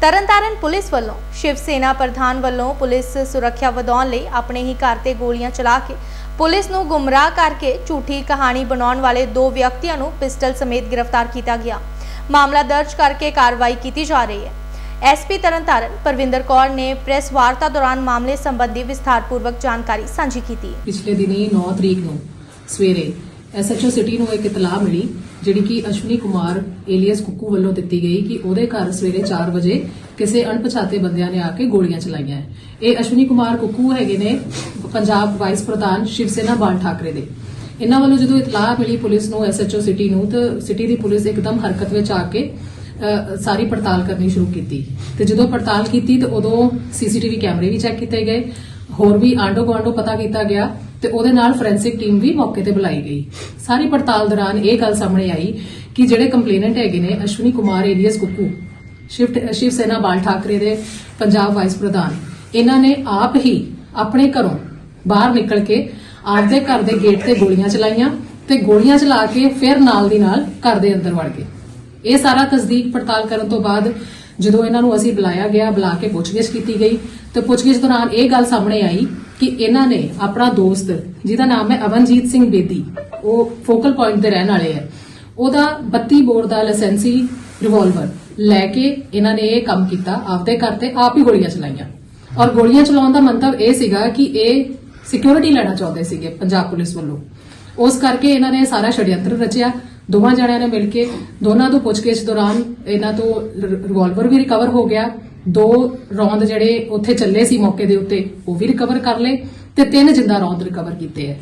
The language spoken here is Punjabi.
ਤਰਨਤਾਰਨ ਪੁਲਿਸ ਵੱਲੋਂ ਸ਼ਿਵ ਸੈਨਾ ਪ੍ਰਧਾਨ ਵੱਲੋਂ ਪੁਲਿਸ ਸੁਰੱਖਿਆ ਵਧਾਉਣ ਲਈ ਆਪਣੇ ਹੀ ਘਰ ਤੇ ਗੋਲੀਆਂ ਚਲਾ ਕੇ ਪੁਲਿਸ ਨੂੰ ਗੁੰਮਰਾਹ ਕਰਕੇ ਝੂਠੀ ਕਹਾਣੀ ਬਣਾਉਣ ਵਾਲੇ ਦੋ ਵਿਅਕਤੀਆਂ ਨੂੰ ਪਿਸਟਲ ਸਮੇਤ ਗ੍ਰਿਫਤਾਰ ਕੀਤਾ ਗਿਆ। ਮਾਮਲਾ ਦਰਜ ਕਰਕੇ ਕਾਰਵਾਈ ਕੀਤੀ ਜਾ ਰਹੀ ਹੈ। ਐਸਪੀ ਤਰਨਤਾਰਨ, ਪਰਵਿੰਦਰ ਕੌਰ ਨੇ ਪ੍ਰੈਸ ਵਾਰਤਾ ਦੌਰਾਨ ਮਾਮਲੇ ਸੰਬੰਧੀ ਵਿਸਥਾਰਪੂਰਵਕ ਜਾਣਕਾਰੀ ਸਾਂਝੀ ਕੀਤੀ ਪਿਛਲੇ ਦਿਨੀ 9 ਤਰੀਕ ਨੂੰ ਸਵੇਰੇ ਐਸਐਚਓ ਸਿਟੀ ਨੂੰ ਇੱਕ ਇਤਲਾਹ ਮਿਲੀ, ਜਿਹੜੀ ਕਿ ਅਸ਼ਵਨੀ ਕੁਮਾਰ ਏਲੀਅਸ ਕੁੱਕੂ ਵੱਲੋਂ ਦਿੱਤੀ ਗਈ ਕਿ ਉਹਦੇ ਘਰ ਸਵੇਰੇ 4 ਵਜੇ ਕਿਸੇ ਅਣਪਛਾਤੇ ਬੰਦਿਆਂ ਨੇ ਆ ਕੇ ਗੋਲੀਆਂ ਚਲਾਈਆਂ ਇਹ ਅਸ਼ਵਨੀ ਕੁਮਾਰ ਕੁੱਕੂ ਹੈਗੇ ਨੇ ਪੰਜਾਬ ਵਾਈਸ ਪ੍ਰਧਾਨ ਸ਼ਿਵ ਸੈਨਾ ਬਾਲ ਠਾਕਰੇ ਦੇ। ਇਹਨਾਂ ਵੱਲੋਂ ਜਦੋਂ ਇਤਲਾਹ ਮਿਲੀ ਪੁਲਿਸ ਨੂੰ ਐਸਐਚਓ ਸਿਟੀ ਨੂੰ, ਤਾਂ ਸਿਟੀ ਦੀ ਪੁਲਿਸ ਇੱਕਦਮ ਹਰਕਤ ਵਿੱਚ ਆ ਕੇ ਸਾਰੀ ਪੜਤਾਲ ਕਰਨੀ ਸ਼ੁਰੂ ਕੀਤੀ। ਤੇ ਜਦੋਂ ਪੜਤਾਲ ਕੀਤੀ, ਤੇ ਉਦੋਂ ਸੀਸੀਟੀਵੀ ਕੈਮਰੇ ਵੀ ਚੈੱਕ ਕੀਤੇ ਗਏ। ਹੋਰ ਵੀ ਆਂਡੋ ਗੁਆਂਢੋ ਪਤਾ ਕੀਤਾ ਗਿਆ ਤੇ ਉਹਦੇ ਨਾਲ ਫੋਰੈਂਸਿਕ ਟੀਮ ਵੀ ਮੌਕੇ ਤੇ ਬੁਲਾਈ ਗਈ। ਸਾਰੀ ਪੜਤਾਲ ਦੌਰਾਨ ਇਹ ਗੱਲ ਸਾਹਮਣੇ ਆਈ ਕਿ ਜਿਹੜੇ ਕੰਪਲੇਨੈਂਟ ਹੈਗੇ ਨੇ, ਅਸ਼ਵਨੀ ਕੁਮਾਰ, ਏਲੀਅਸ ਕੁੱਕੂ, ਸ਼ਿਵ ਸ਼ਿਵ ਸੈਨਾ ਬਾਲ ਠਾਕਰੇ ਦੇ ਪੰਜਾਬ ਵਾਈਸ ਪ੍ਰਧਾਨ, ਇਹਨਾਂ ਨੇ ਆਪ ਹੀ ਆਪਣੇ ਘਰੋਂ ਬਾਹਰ ਨਿਕਲ ਕੇ ਆਪਦੇ ਘਰ ਦੇ ਗੇਟ ਤੇ ਗੋਲੀਆਂ ਚਲਾਈਆਂ ਤੇ ਗੋਲੀਆਂ ਚਲਾ ਕੇ ਫਿਰ ਨਾਲ ਦੀ ਨਾਲ ਘਰ ਦੇ ਅੰਦਰ ਵੜ ਗਏ। ਇਹ ਸਾਰਾ ਤਸਦੀਕ ਪੜਤਾਲ ਕਰਨ ਤੋਂ ਬਾਅਦ ਜਦੋਂ ਇਹਨਾਂ ਨੂੰ ਅਸੀਂ ਬੁਲਾਇਆ ਗਿਆ, ਬੁਲਾ ਕੇ ਪੁੱਛਗਿੱਛ ਕੀਤੀ ਗਈ, ਤੇ ਪੁੱਛਗਿੱਛ ਦੌਰਾਨ ਇਹ ਗੱਲ ਸਾਹਮਣੇ ਆਈ ਕਿ ਇਹਨਾਂ ਨੇ ਆਪਣਾ ਦੋਸਤ, ਜਿਹਦਾ ਨਾਮ ਹੈ ਅਵਨਜੀਤ ਸਿੰਘ ਬੇਦੀ, ਉਹ ਫੋਕਲ ਪੁਆਇੰਟ ਦੇ ਰਹਿਣ ਵਾਲੇ ਹੈ। ਉਹਦਾ 32 ਬੋਰ ਦਾ ਲਾਇਸੈਂਸੀ ਰਿਵਾਲਵਰ ਲੈ ਕੇ ਇਹਨਾਂ ਨੇ ਇਹ ਕੰਮ ਕੀਤਾ, ਆਪਦੇ ਘਰ ਤੇ ਆਪ ਹੀ ਗੋਲੀਆਂ ਚਲਾਈਆਂ। ਔਰ ਗੋਲੀਆਂ ਚਲਾਉਣ ਦਾ ਮੰਤਵ ਇਹ ਸੀਗਾ ਕਿ ਇਹ ਸਿਕਿਉਰਿਟੀ ਲੈਣਾ ਚਾਹੁੰਦੇ ਸੀਗੇ ਪੰਜਾਬ ਪੁਲਿਸ ਵੱਲੋਂ। ਉਸ ਕਰਕੇ ਇਹਨਾਂ ਨੇ ਸਾਰਾ ਛੜਯੰਤਰ ਰਚਿਆ। ਦੋਵਾਂ ਜਣਿਆਂ ਨੇ ਮਿਲ ਕੇ ਦੋਨਾਂ ਤੋਂ ਪੁੱਛਗਿੱਛ ਦੌਰਾਨ ਇਹਨਾਂ ਤੋਂ ਰਿਵਾਲਵਰ ਵੀ ਰਿਕਵਰ ਹੋ ਗਿਆ। ਦੋ ਰੌਂਦ ਜਿਹੜੇ ਉੱਥੇ ਚੱਲੇ ਸੀ ਮੌਕੇ ਦੇ ਉੱਤੇ, ਉਹ ਵੀ ਰਿਕਵਰ ਕਰ ਲਏ ਤੇ ਤਿੰਨ ਜਿੰਦਾ ਰੌਂਦ ਰਿਕਵਰ ਕੀਤੇ ਹੈ